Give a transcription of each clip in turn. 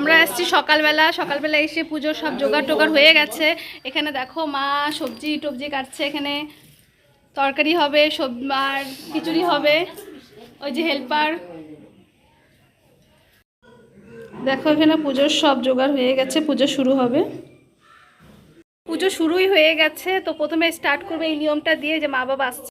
আমরা আসছি সকালবেলা। সকালবেলা এসে পুজোর সব জোগাড় টোগাড় হয়ে গেছে। এখানে দেখো মা সবজি টবজি কাটছে, এখানে তরকারি হবে, সব আর খিচুড়ি হবে, ওই যে হেল্পার। দেখো এখানে পুজোর সব জোগাড় হয়ে গেছে, পুজো শুরু হবে। পুজো শুরুই হয়ে গেছে, তো প্রথমে স্টার্ট করবে এই নিয়মটা দিয়ে যে মা বাবা আসছে।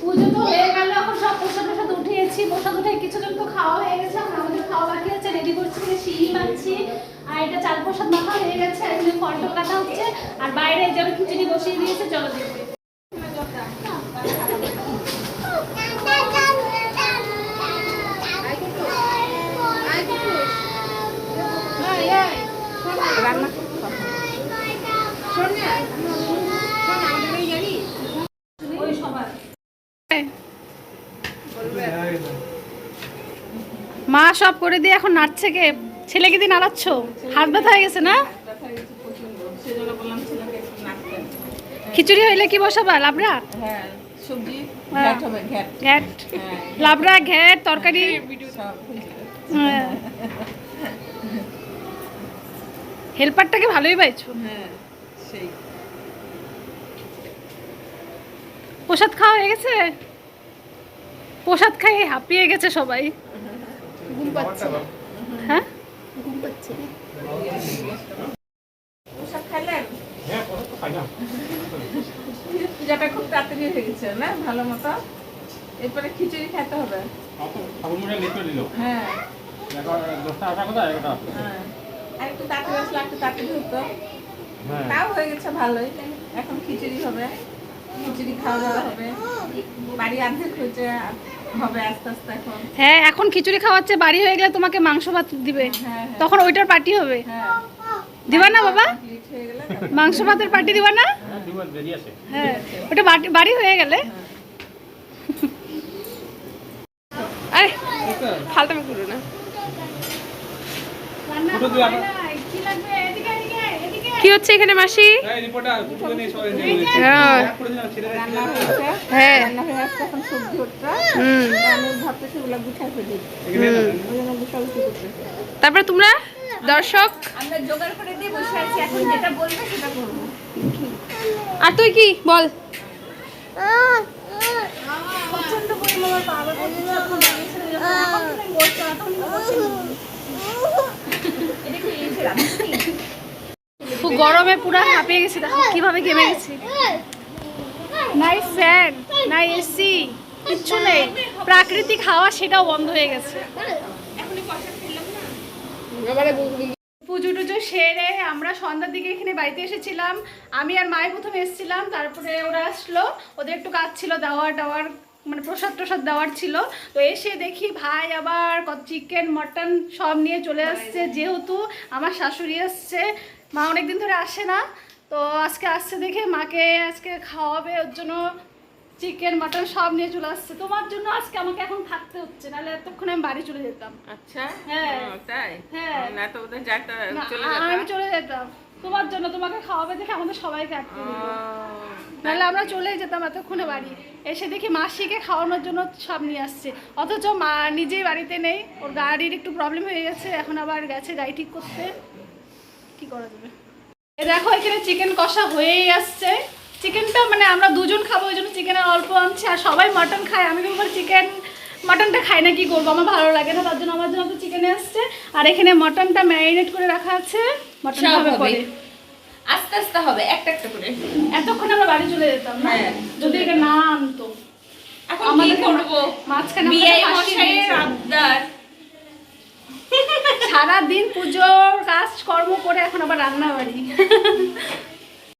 পুজো তো হয়ে গেল, এখন সব প্রসাদ প্রসাদ উঠিয়েছি। প্রসাদ উঠে কিছুজন তো খাওয়া হয়ে গেছে, এখন আমাদের খাওয়া বাকি আছে রেডি করছি শিল মারছি আর এটা চাল প্রসাদ মাখা হয়ে গেছে, আর এখানে ফল কাটা হচ্ছে, আর বাইরে যে খিচুড়ি বসিয়ে দিয়েছে, চলো দেখবে ওই মা সব করে দিয়ে এখন নাচছে কে? ছেলেকে দিয়ে নাড়াচ্ছ? হাত ব্যথা হয়ে গেছে না? খিচুড়ি হইলে কি বসাবা? লাবড়া? হ্যাঁ। ঘ্যাট। লাবড়া ঘ্যাট তরকারি। হ্যাঁ। হেল্পারটাকে ভালোই পাইছো। হ্যাঁ প্রসাদ খাওয়া হয়ে গেছে? প্রসাদ খাই হাঁপিয়ে গেছে সবাই। ঘুম পাচ্ছে হ্যাঁ? ঘুম পাচ্ছে পূজাটা খুব তাড়াতাড়ি হয়ে গেছে না? ভালো মতো? এরপরে খিচুড়ি খেতে হবে। হ্যাঁ। হ্যাঁ। আর একটু তাড়াতাড়ি আসলে একটু তাড়াতাড়ি হতো। হ্যাঁ। তাও হয়ে গেছে ভালোই। এখন খিচুড়ি হবে। খিচুড়ি খাওয়া দাওয়া হবে। বাড়ি অর্ধেক হয়েছে। আর হবে আস্তে আস্তে এখন। হ্যাঁ এখন খিচুড়ি খাওয়াচ্ছে বাড়ি হয়ে গেলে তোমাকে মাংস ভাত দিবে। হ্যাঁ হ্যাঁ। তখন ওইটার পার্টি হবে। হ্যাঁ। দিবা না বাবা? মাংস ভাতের পার্টি দিবা না? হ্যাঁ হ্যাঁ ওটা বাড়ি হয়ে গেলে। আরে ফালতামি করো? না। কি হচ্ছে এখানে মাসি? হ্যাঁ। হ্যাঁ। হয়ে তারপরে তোমরা দর্শক? আমরা জোগাড় করে দিয়ে বসে আছি এখন যেটা বলবে সেটা করব। আর তুই কি বল। প্রচণ্ড গরমে পুরো হাঁপিয়ে গেছি, দেখো কীভাবে ঘেমে গেছি। নাই ফ্যান, নাই এসি, কিচ্ছু নেই। প্রাকৃতিক হাওয়া সেটাও বন্ধ হয়ে গেছে। পুজো টুজো সেরে আমরা সন্ধ্যার দিকে এখানে বাড়িতে এসেছিলাম। আমি আর মায়ের প্রথমে এসেছিলাম, তারপরে ওরা আসলো। ওদের একটু কাজ ছিল, দাওয়ার টাওয়ার মানে প্রসাদ প্রসাদ দেওয়ার ছিল। তো এসে দেখি ভাই আবার চিকেন মটন সব নিয়ে চলে আসছে। যেহেতু আমার শাশুড়ি আসছে মা অনেকদিন ধরে আসে না তো আজকে আসছে দেখে মাকে আজকে খাওয়াবে ওর জন্য চিকেন মাটন সব নিয়ে চলে আসছে। তোমার জন্য আজকে আমাকে এখন থাকতে হচ্ছে নাহলে এতক্ষণ আমি বাড়ি চলে যেতাম। আচ্ছা? হ্যাঁ। তাই? হ্যাঁ। না তো ওদের যাটা চলে আ- আমি চলে যেতাম। তোমার জন্য তোমাকে খাওয়াবে দেখে আমাদের সবাইকে আটকে নাহলে আমরা চলে যেতাম এতক্ষণে বাড়ি। এসে দেখি মাসিকে খাওয়ানোর জন্য সব নিয়ে আসছে। অথচ মা নিজেই বাড়িতে নেই ওর গাড়ির একটু প্রবলেম হয়ে গেছে এখন আবার গেছে গাড়ি ঠিক করতে। কি করা যাবে? দেখো এখানে চিকেন কষা হয়েই আসছে। চিকেনটা মানে আমরা দুজন খাব ওই জন্য চিকেনের অল্প আনছে আর সবাই মটন খায়। আমি তোমার চিকেন মটনটা খাই না কি করব? আমার ভালো লাগে না তার জন্য আমার জন্য তো চিকেনে আসছে। আর এখানে মটনটা ম্যারিনেট করে রাখা আছে। মটন হবে। পরে। আস্তে আস্তে হবে একটা একটা করে। এতক্ষণ আমরা বাড়ি চলে যেতাম না? হ্যাঁ। যদি এটা না আনতো। এখন আমাদের করব? মাঝখানে বিয়ে মশাইয়ের আবদার। সারাদিন পুজোর কাজ কর্ম করে এখন আবার রান্না বাড়ি